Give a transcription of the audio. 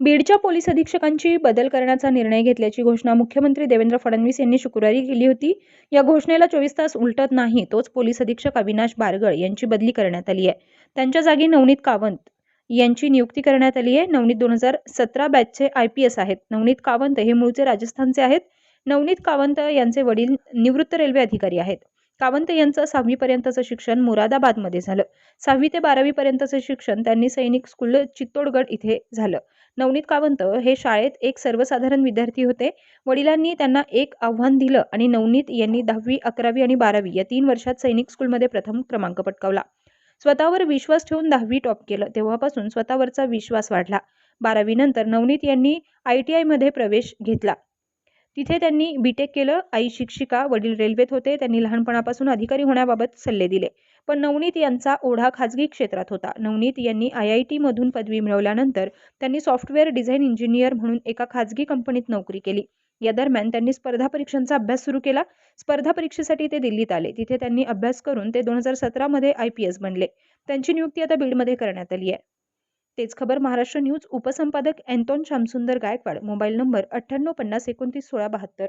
बीडच्या पोलीस अधीक्षकांची बदल करण्याचा निर्णय घेतल्याची घोषणा मुख्यमंत्री देवेंद्र फडणवीस यांनी शुक्रवारी केली होती. या घोषणेला चोवीस तास उलटत नाही तोच पोलीस अधीक्षक अविनाश बारगळ यांची बदली करण्यात आली आहे. त्यांच्या जागी नवनीत कावंत यांची नियुक्ती करण्यात आली आहे. नवनीत दोन हजार सतरा बॅचचे आय पी एस आहेत. नवनीत कावंत हे मूळचे राजस्थानचे आहेत. नवनीत कावंत यांचे वडील निवृत्त रेल्वे अधिकारी आहेत. कावंत यांचं सहावीपर्यंतचं शिक्षण मुरादाबादमध्ये झालं. सहावी ते बारावीपर्यंतचं शिक्षण त्यांनी सैनिक स्कूल चित्तोडगड इथे झालं. नवनीत कावंत हे शाळेत एक सर्वसाधारण विद्यार्थी होते. वडिलांनी त्यांना एक आव्हान दिलं आणि नवनीत यांनी दहावी अकरावी आणि बारावी या तीन वर्षात सैनिक स्कूलमध्ये प्रथम क्रमांक पटकावला. स्वतःवर विश्वास ठेवून दहावी टॉप केलं. तेव्हापासून स्वतःवरचा विश्वास वाढला. बारावीनंतर नवनीत यांनी आय टी आयमध्ये प्रवेश घेतला. तिथे त्यांनी बी टेक केलं. आई शिक्षिका वडील रेल्वेत होते. त्यांनी लहानपणापासून अधिकारी होण्याबाबत सल्ले दिले. पण नवनीत यांचा ओढा खाजगी क्षेत्रात होता. नवनीत यांनी आय आय टीमधून पदवी मिळवल्यानंतर त्यांनी सॉफ्टवेअर डिझाईन इंजिनियर म्हणून एका खाजगी कंपनीत नोकरी केली. या दरम्यान त्यांनी स्पर्धा परीक्षांचा अभ्यास सुरू केला. स्पर्धा परीक्षेसाठी ते दिल्लीत आले. तिथे त्यांनी अभ्यास करून ते दोन हजार सतरामध्ये आय पी एस बनले. त्यांची नियुक्ती आता बीडमध्ये करण्यात आली आहे. तेच खबर महाराष्ट्र न्यूज उपसंपादक अँटोन शामसुंदर गायकवाड मोबाईल नंबर अठ्ठ्याण्णव पन्नास एकोणतीस सोळा बहात्तर.